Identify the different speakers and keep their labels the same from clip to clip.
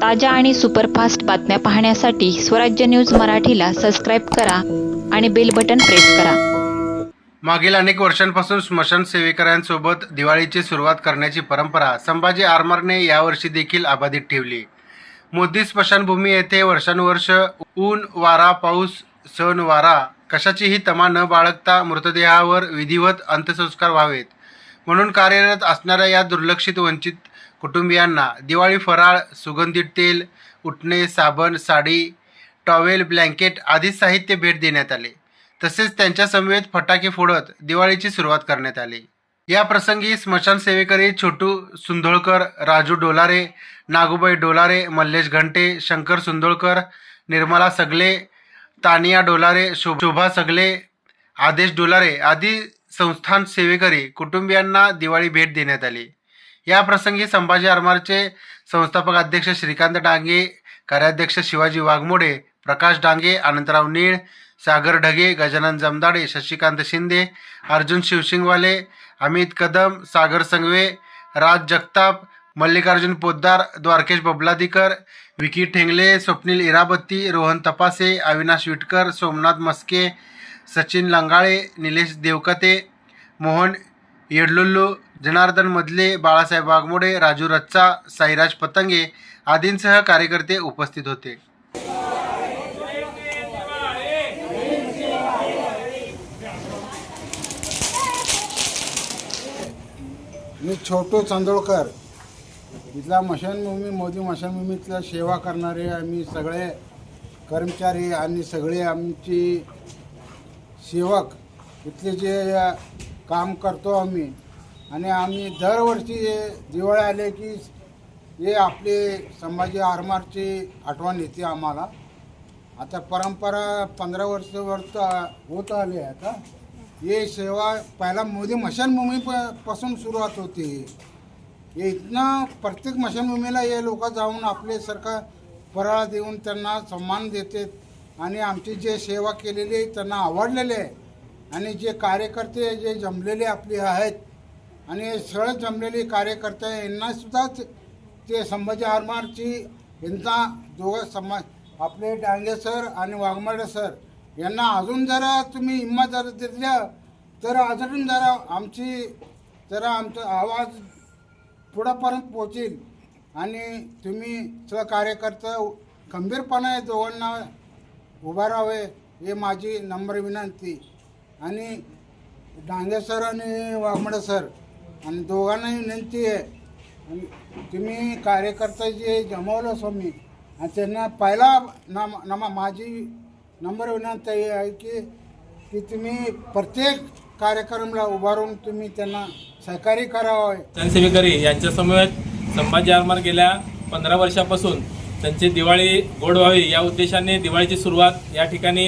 Speaker 1: ताज्या आणि सुपरफास्ट बातम्या पाहण्यासाठी स्वराज्य न्यूज मराठीला सबस्क्राईब करा आणि बेल बटन प्रेस करा.
Speaker 2: मागील अनेक वर्षांपासून स्मशान सेवेकऱ्यांसोबत दिवाळीची सुरुवात करण्याची परंपरा संभाजी आरमारने यावर्षी देखील अबाधित ठेवली. मोदी स्मशानभूमी येथे वर्षानुवर्ष ऊन वारा पाऊस सण वारा कशाचीही तमा न बाळगता मृतदेहावर विधिवत अंत्यसंस्कार व्हावेत. म्हणून कार्यरत असणाऱ्या या दुर्लक्षित वंचित कुटुंबियांना दिवाळी फराळ सुगंधित तेल उठणे साबण साडी टॉवेल ब्लँकेट आदी साहित्य भेट देण्यात आले. तसेच त्यांच्यासमवेत फटाके फोडत दिवाळीची सुरुवात करण्यात आली. या प्रसंगी स्मशान सेवेकरी छोटू सुंदोळकर राजू डोलारे नागूबाई डोलारे मल्लेश घंटे शंकर सुंदोळकर निर्मला सगले तानिया डोलारे शो- शोभा सगले आदेश डोलारे आदी संस्थान सेवेकरी कुटुंबियांना दिवाळी भेट देण्यात आली. या प्रसंगी संभाजी आरमारचे संस्थापक अध्यक्ष श्रीकांत डांगे कार्याध्यक्ष शिवाजी वाघमोडे प्रकाश डांगे अनंतराव नीळ सागर ढगे गजानन जमदाडे शशिकांत शिंदे अर्जुन शिवशिंगवाले अमित कदम सागर संगवे राज जगताप मल्लिकार्जुन पोद्दार द्वारकेश बबलादीकर विकी ठेंगले स्वप्नील इराबत्ती रोहन तपासे अविनाश विटकर सोमनाथ मस्के सचिन लंगाळे निलेश देवकते मोहन येडलुल्लू जनार्दन मधले बाळासाहेब वाघमोडे राजू रच्चा साईराज पतंगे आदींसह कार्यकर्ते उपस्थित होते.
Speaker 3: मी छोटू चांदोळकर. इथला मशानभूमी मोदी मशानभूमीतल्या सेवा करणारे आम्ही सगळे कर्मचारी आणि सगळे आमची सेवक. इथले जे काम करतो आम्ही. आणि आम्ही दरवर्षी हे दिवाळी आले की हे आपले संभाजी आरमारची आठवण येते आम्हाला. आता परंपरा पंधरा वर्ष तर होत आली आहे आता. हे सेवा पहिला मोदी मशानभूमी प- पासून सुरुवात होती. हे इथनं प्रत्येक मशानभूमीला हे लोक जाऊन आपले सरकार फराळ देऊन त्यांना सन्मान देतात आणि आमची जे सेवा केलेली आहे त्यांना आवडलेले आहे आणि जे कार्यकर्ते जे जमलेले आपले आहेत आणि सरळ जमलेले कार्यकर्ते यांनासुद्धाच ते- संभाजी आरमारची यांना दोघं समा आपले डांगे सर आणि वाघमारे सर यांना अजून जरा तुम्ही हिंमत जरा दिल्या तर अजून जरा आमची जरा आमचा आवाज पुढंपर्यंत पोचेल आणि तुम्ही सगळं कार्यकर्ता खंबीरपणे दोघांना उभा राहावे हे माझी नम्र विनंती. आणि डांगे सर आणि वाघमडे सर आणि दोघांनाही विनंती आहे. आणि तुम्ही कार्यकर्ता जे जमवलं स्वामी. आणि त्यांना पहिला नाम नमा माझी नंबर विनंती हे आहे की की तुम्ही प्रत्येक कार्यक्रमाला उभारून तुम्ही त्यांना सहकार्य करावं.
Speaker 4: जनसेवेकरी यांच्या समवेत संभाजी आरमार गेल्या पंधरा वर्षापासून त्यांची दिवाळी गोड व्हावी या उद्देशाने दिवाळीची सुरुवात या ठिकाणी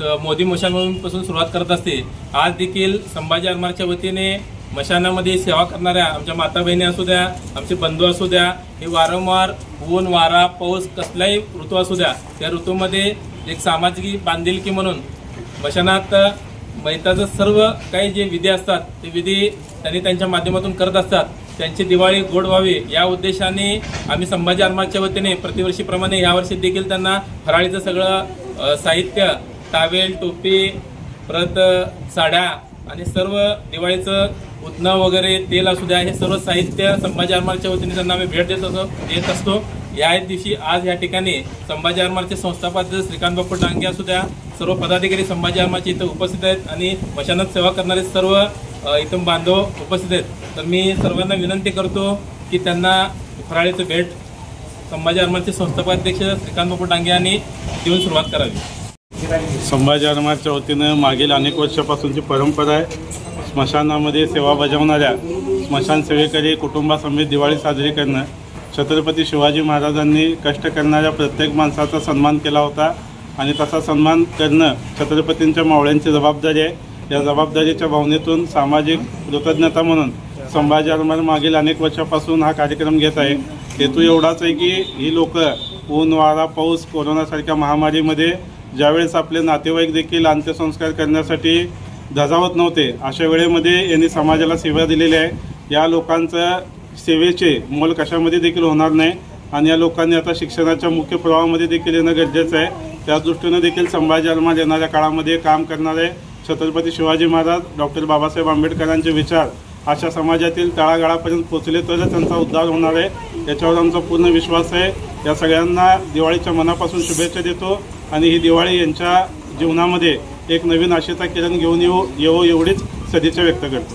Speaker 4: मोदी मशानपासून सुरुवात करत असते. आज देखील संभाजी आरमारच्या वतीने मशानामध्ये सेवा करणाऱ्या आमच्या माता बहिणी असू द्या आमचे बंधू असू द्या हे वारंवार ऊन वारा पाऊस कसलाही ऋतू असू द्या त्या ऋतूमध्ये एक सामाजिक बांधिलकी म्हणून मशानात मैताचं सर्व काही जे विधी असतात ते विधी त्यांनी त्यांच्या माध्यमातून करत असतात. त्यांची दिवाळी गोड व्हावी या उद्देशाने आम्ही संभाजी आरमारच्या वतीने प्रतिवर्षीप्रमाणे यावर्षी देखील त्यांना फराळीचं सगळं साहित्य टावेल टोपी परत साड्या आणि सर्व दिवाळीचं उतणं वगैरे तेल असू द्या हे सर्व साहित्य संभाजी आरमारच्या वतीने त्यांना आम्ही भेट देत असतो देत असतो. या दिवशी आज या ठिकाणी संभाजी आरमारचे संस्थापक श्रीकांत बापू डांगे असू द्या सर्व पदाधिकारी संभाजी आरमारचे इथं उपस्थित आहेत आणि मशानात सेवा करणारे सर्व इथून बांधव उपस्थित आहेत. तर मी सर्वांना विनंती करतो की त्यांना फराळीचं भेट संभाजी आरमारचे संस्थापक अध्यक्ष श्रीकांत बापू डांगे यांनी देऊन सुरुवात करावी.
Speaker 5: संभाजी अरमारच्या वतीनं मागील अनेक वर्षापासूनची परंपरा आहे. स्मशानामध्ये सेवा बजावणाऱ्या स्मशान सेवेकरी कुटुंबासमेत दिवाळी साजरी करणं छत्रपती शिवाजी महाराजांनी कष्ट करणाऱ्या प्रत्येक माणसाचा सन्मान केला होता. आणि तसा सन्मान करणं छत्रपतींच्या मावळ्यांची जबाबदारी आहे. या जबाबदारीच्या भावनेतून सामाजिक कृतज्ञता म्हणून संभाजी अरमार मागील अनेक वर्षापासून हा कार्यक्रम घेत आहे. हेतू एवढाच आहे की ही लोक ऊन वारा पाऊस कोरोनासारख्या महामारीमध्ये ज्यावेळेस आपले नातेवाईक देखील अंत्यसंस्कार करण्यासाठी धजावत नव्हते अशा वेळेमध्ये यांनी समाजाला सेवा दिलेली आहे. या लोकांचं सेवेचे मोल कशामध्ये देखील होणार नाही आणि या लोकांनी आता शिक्षणाच्या मुख्य प्रवाहामध्ये देखील येणं गरजेचं आहे. त्या दृष्टीनं देखील संभाजी अलमाज येणाऱ्या काळामध्ये काम करणारे छत्रपती शिवाजी महाराज डॉक्टर बाबासाहेब आंबेडकरांचे विचार अशा समाजातील तळागाळापर्यंत पोचले तरच त्यांचा उद्धार होणार आहे. याच्यावर आमचा पूर्ण विश्वास आहे. या सगळ्यांना दिवाळीच्या मनापासून शुभेच्छा देतो. आणि ही दिवाळी यांच्या जीवनामध्ये एक नवीन आशेचा किरण घेऊन येऊ येऊ एवढीच सदिच्छा व्यक्त करतो.